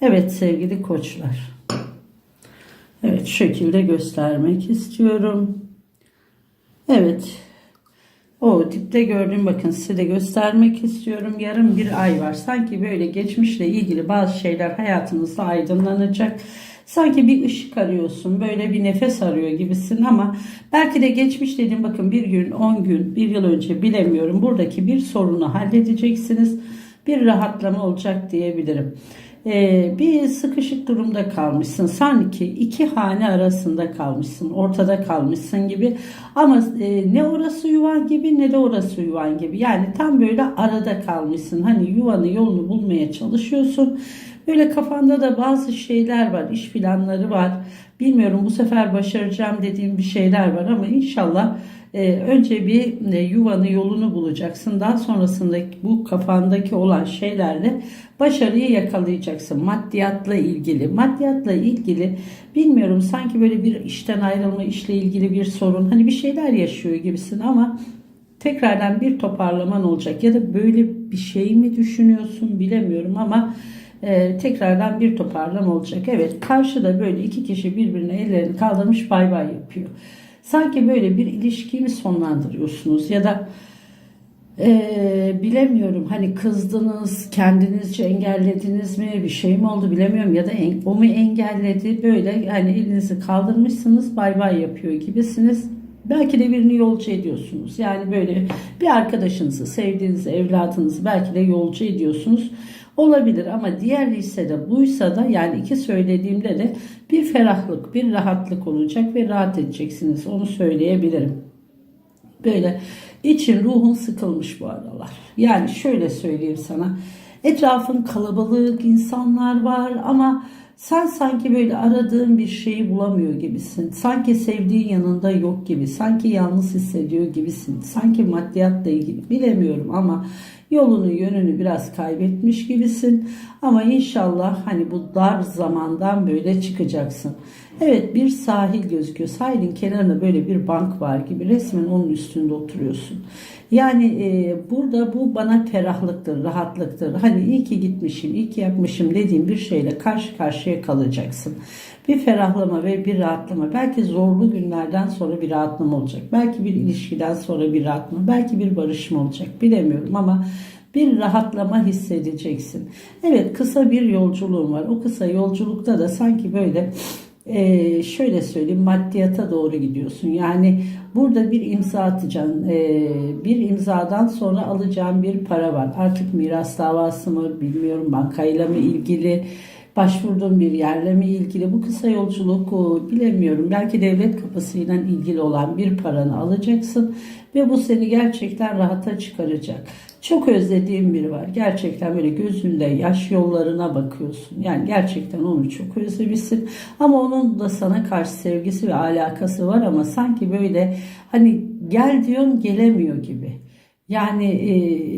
Evet sevgili koçlar. Evet şu şekilde göstermek istiyorum. Evet. O tipte gördüğüm bakın size de göstermek istiyorum. Yarım bir ay var. Sanki böyle geçmişle ilgili bazı şeyler hayatınızda aydınlanacak. Sanki bir ışık arıyorsun. Böyle bir nefes arıyor gibisin ama belki de geçmiş dediğim bakın bir gün, on gün, bir yıl önce bilemiyorum. Buradaki bir sorunu halledeceksiniz. Bir rahatlama olacak diyebilirim e, bir sıkışık durumda kalmışsın. Sanki iki hane arasında kalmışsın. Ortada kalmışsın gibi. Ama e, ne orası yuvan gibi ne de orası yuvan gibi. Yani tam böyle arada kalmışsın. Hani yuvanı yolunu bulmaya çalışıyorsun. Böyle kafanda da bazı şeyler var. iş planları var. Bilmiyorum bu sefer başaracağım dediğim bir şeyler var ama inşallah e, önce bir e, yuvanı yolunu bulacaksın. Daha sonrasında bu kafandaki olan şeylerle başarıyı yakalayacaksın. Maddiyatla ilgili. Maddiyatla ilgili bilmiyorum sanki böyle bir işten ayrılma, işle ilgili bir sorun. Hani bir şeyler yaşıyor gibisin ama tekrardan bir toparlaman olacak. Ya da böyle bir şey mi düşünüyorsun bilemiyorum ama e, tekrardan bir toparlama olacak. Evet karşıda böyle iki kişi birbirine ellerini kaldırmış bay bay yapıyor. Sanki böyle bir ilişkiyi mi sonlandırıyorsunuz? Ya da ee, bilemiyorum hani kızdınız kendinizce engellediniz mi? Bir şey mi oldu bilemiyorum. Ya da en, o mu engelledi? Böyle hani elinizi kaldırmışsınız bay bay yapıyor gibisiniz. Belki de birini yolcu ediyorsunuz. Yani böyle bir arkadaşınızı sevdiğiniz evladınızı belki de yolcu ediyorsunuz olabilir ama diğer listede buysa da yani iki söylediğimde de bir ferahlık bir rahatlık olacak ve rahat edeceksiniz onu söyleyebilirim böyle için ruhun sıkılmış bu aralar. Yani şöyle söyleyeyim sana. Etrafın kalabalık insanlar var ama sen sanki böyle aradığın bir şeyi bulamıyor gibisin. Sanki sevdiğin yanında yok gibi. Sanki yalnız hissediyor gibisin. Sanki maddiyatla ilgili bilemiyorum ama yolunu yönünü biraz kaybetmiş gibisin. Ama inşallah hani bu dar zamandan böyle çıkacaksın. Evet bir sahil gözüküyor. Sahilin kenarında böyle bir bank var gibi resmen onun üstünde oturuyorsun. Yani e, burada bu bana ferahlıktır, rahatlıktır. Hani iyi ki gitmişim, iyi ki yapmışım dediğim bir şeyle karşı karşıya kalacaksın. Bir ferahlama ve bir rahatlama. Belki zorlu günlerden sonra bir rahatlama olacak. Belki bir ilişkiden sonra bir rahatlama. Belki bir barışma olacak. Bilemiyorum ama bir rahatlama hissedeceksin. Evet kısa bir yolculuğum var. O kısa yolculukta da sanki böyle e, şöyle söyleyeyim maddiyata doğru gidiyorsun. Yani burada bir imza atacaksın. E, bir imzadan sonra alacağın bir para var. Artık miras davası mı bilmiyorum bankayla mı ilgili başvurduğun bir yerle mi ilgili bu kısa yolculuk bilemiyorum. Belki devlet kapısıyla ilgili olan bir paranı alacaksın ve bu seni gerçekten rahata çıkaracak. Çok özlediğim biri var. Gerçekten böyle gözünde yaş yollarına bakıyorsun. Yani gerçekten onu çok özlemişsin. Ama onun da sana karşı sevgisi ve alakası var ama sanki böyle hani gel diyorsun gelemiyor gibi. Yani e,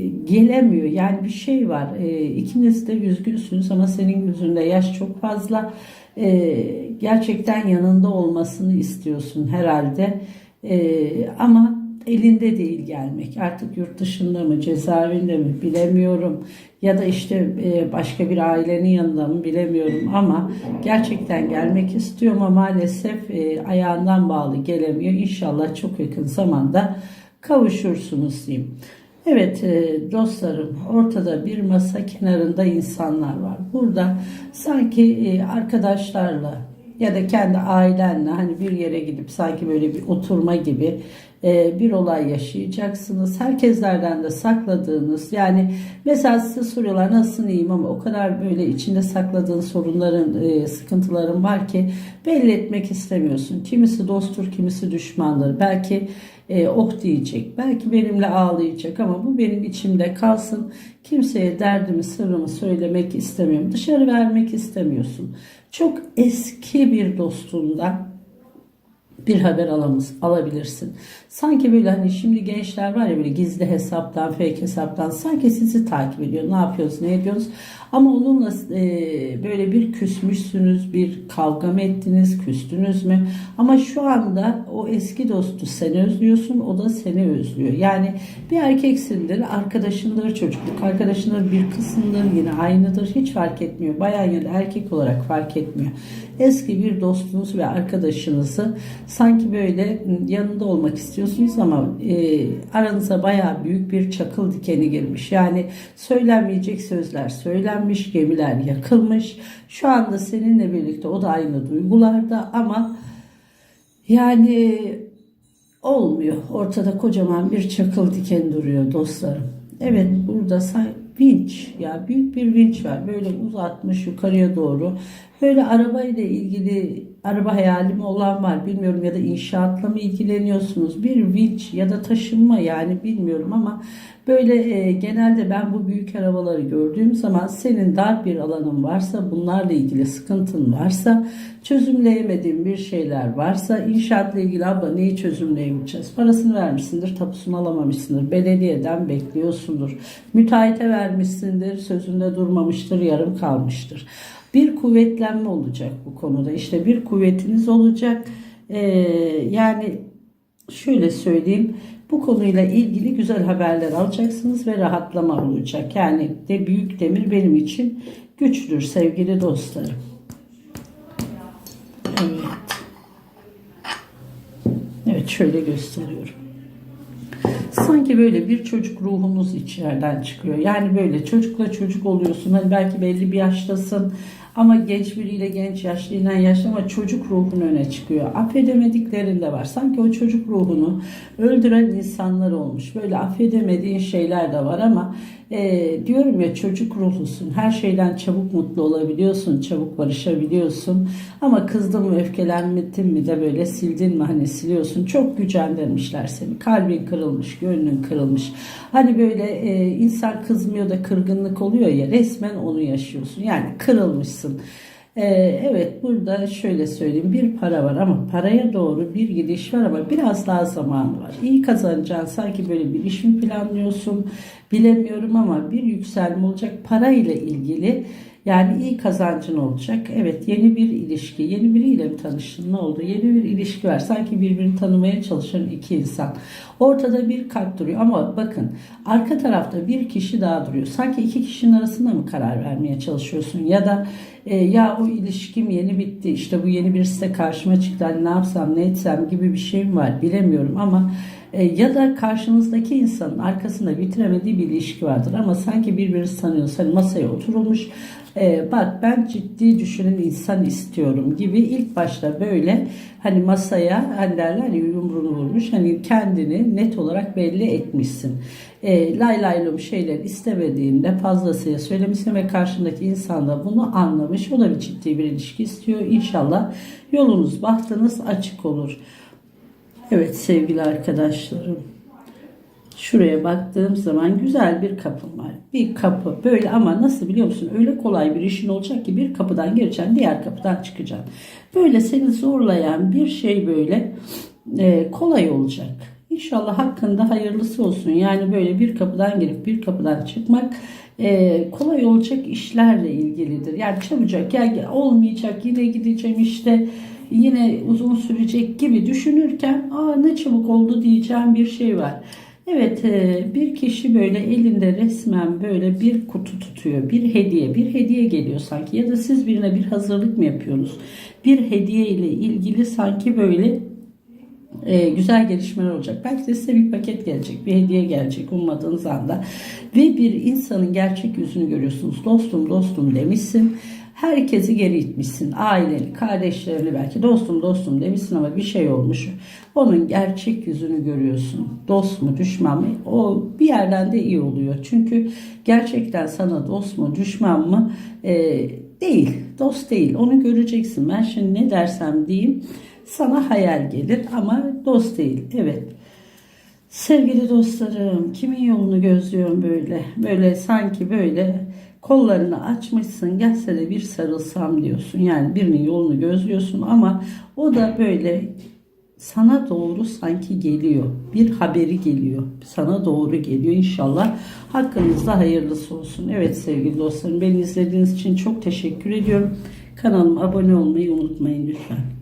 gelemiyor. Yani bir şey var. E, ikiniz de üzgünsünüz ama senin yüzünde yaş çok fazla. E, gerçekten yanında olmasını istiyorsun herhalde. E, ama elinde değil gelmek. Artık yurt dışında mı, cezaevinde mi bilemiyorum. Ya da işte e, başka bir ailenin yanında mı bilemiyorum ama gerçekten gelmek istiyor ama maalesef e, ayağından bağlı gelemiyor. İnşallah çok yakın zamanda kavuşursunuz diyeyim. Evet e, dostlarım ortada bir masa kenarında insanlar var. Burada sanki arkadaşlarla ya da kendi ailenle hani bir yere gidip sanki böyle bir oturma gibi bir olay yaşayacaksınız. Herkeslerden de sakladığınız yani mesela size soruyorlar nasılsın iyiyim ama o kadar böyle içinde sakladığın sorunların e, sıkıntıların var ki belli etmek istemiyorsun. Kimisi dosttur kimisi düşmandır. Belki e, oh diyecek. Belki benimle ağlayacak ama bu benim içimde kalsın. Kimseye derdimi, sırrımı söylemek istemiyorum. Dışarı vermek istemiyorsun. Çok eski bir dostundan bir haber alamız, alabilirsin. Sanki böyle hani şimdi gençler var ya böyle gizli hesaptan, fake hesaptan sanki sizi takip ediyor. Ne yapıyoruz, ne ediyoruz? Ama onunla e, böyle bir küsmüşsünüz, bir kavga mı ettiniz, küstünüz mü? Ama şu anda o eski dostu seni özlüyorsun, o da seni özlüyor. Yani bir erkeksindir, arkadaşındır, çocukluk arkadaşındır, bir kızındır, yine aynıdır. Hiç fark etmiyor. Bayan ya da erkek olarak fark etmiyor. Eski bir dostunuz ve arkadaşınızı sanki böyle yanında olmak istiyorsunuz ama e, aranıza bayağı büyük bir çakıl dikeni girmiş. Yani söylenmeyecek sözler söylenmiş, gemiler yakılmış. Şu anda seninle birlikte o da aynı duygularda ama yani olmuyor. Ortada kocaman bir çakıl diken duruyor dostlarım. Evet burada vinç ya büyük bir vinç var. Böyle uzatmış yukarıya doğru. Böyle arabayla ilgili araba hayali mi olan var bilmiyorum ya da inşaatla mı ilgileniyorsunuz? Bir vinç ya da taşınma yani bilmiyorum ama böyle e, genelde ben bu büyük arabaları gördüğüm zaman senin dar bir alanın varsa bunlarla ilgili sıkıntın varsa çözümleyemediğin bir şeyler varsa inşaatla ilgili abla neyi çözümleyemeyeceğiz? Parasını vermişsindir tapusunu alamamışsındır. Belediyeden bekliyorsundur. Müteahhite vermişsindir sözünde durmamıştır yarım kalmıştır. Bir kuvvetlenme olacak bu konuda. İşte bir kuvvetiniz olacak. Ee, yani şöyle söyleyeyim. Bu konuyla ilgili güzel haberler alacaksınız ve rahatlama olacak. Yani de büyük demir benim için güçtür sevgili dostlarım. Evet. Evet şöyle gösteriyorum. Sanki böyle bir çocuk ruhunuz içeriden çıkıyor. Yani böyle çocukla çocuk oluyorsun. Hani belki belli bir yaştasın ama genç biriyle genç yaşlıyla yaşlı ama çocuk ruhun öne çıkıyor. Affedemediklerinde var. Sanki o çocuk ruhunu öldüren insanlar olmuş. Böyle affedemediğin şeyler de var ama e, diyorum ya çocuk ruhlusun. Her şeyden çabuk mutlu olabiliyorsun. Çabuk barışabiliyorsun. Ama kızdın mı öfkelenmedin mi de böyle sildin mi hani siliyorsun. Çok gücendirmişler seni. Kalbin kırılmış, gönlün kırılmış. Hani böyle e, insan kızmıyor da kırgınlık oluyor ya resmen onu yaşıyorsun. Yani kırılmışsın. Ee, evet burada şöyle söyleyeyim. Bir para var ama paraya doğru bir gidiş var ama biraz daha zaman var. İyi kazanacağın sanki böyle bir iş mi planlıyorsun? Bilemiyorum ama bir yükselme olacak. Parayla ilgili yani iyi kazancın olacak. Evet yeni bir ilişki yeni biriyle mi tanıştın? Ne oldu? Yeni bir ilişki var. Sanki birbirini tanımaya çalışan iki insan. Ortada bir kalp duruyor ama bakın arka tarafta bir kişi daha duruyor. Sanki iki kişinin arasında mı karar vermeye çalışıyorsun? Ya da e, ya o ilişkim yeni bitti işte bu yeni birisi de karşıma çıktı hani ne yapsam ne etsem gibi bir şey mi var bilemiyorum ama e, ya da karşınızdaki insanın arkasında bitiremediği bir ilişki vardır ama sanki birbirinizi tanıyorsa hani masaya oturulmuş e, bak ben ciddi düşünen insan istiyorum gibi ilk başta böyle hani masaya hani derler ya yumruğunu vurmuş hani kendini net olarak belli etmişsin. E, lay laylum şeyler istemediğinde fazlasıyla söylemişsin ve karşındaki insan da bunu anlamış. O da bir ciddi bir ilişki istiyor. İnşallah yolunuz bahtınız açık olur. Evet sevgili arkadaşlarım. Şuraya baktığım zaman güzel bir kapım var. Bir kapı böyle ama nasıl biliyor musun? Öyle kolay bir işin olacak ki bir kapıdan gireceksin diğer kapıdan çıkacaksın. Böyle seni zorlayan bir şey böyle e, kolay olacak. İnşallah hakkında hayırlısı olsun. Yani böyle bir kapıdan girip bir kapıdan çıkmak e, kolay olacak işlerle ilgilidir. Yani çabucak ya olmayacak yine gideceğim işte yine uzun sürecek gibi düşünürken aa ne çabuk oldu diyeceğim bir şey var. Evet e, bir kişi böyle elinde resmen böyle bir kutu tutuyor. Bir hediye, bir hediye geliyor sanki. Ya da siz birine bir hazırlık mı yapıyorsunuz? Bir hediye ile ilgili sanki böyle e, güzel gelişmeler olacak. Belki de size bir paket gelecek, bir hediye gelecek ummadığınız anda. Ve bir insanın gerçek yüzünü görüyorsunuz. Dostum dostum demişsin. Herkesi geri itmişsin. Aileni, kardeşlerini belki dostum dostum demişsin ama bir şey olmuş. Onun gerçek yüzünü görüyorsun. Dost mu düşman mı? O bir yerden de iyi oluyor. Çünkü gerçekten sana dost mu düşman mı e, değil. Dost değil. Onu göreceksin. Ben şimdi ne dersem diyeyim sana hayal gelir ama dost değil. Evet. Sevgili dostlarım, kimin yolunu gözlüyorum böyle? Böyle sanki böyle kollarını açmışsın, gelse de bir sarılsam diyorsun. Yani birinin yolunu gözlüyorsun ama o da böyle sana doğru sanki geliyor. Bir haberi geliyor. Sana doğru geliyor. İnşallah hakkınızda hayırlısı olsun. Evet sevgili dostlarım, beni izlediğiniz için çok teşekkür ediyorum. Kanalıma abone olmayı unutmayın lütfen.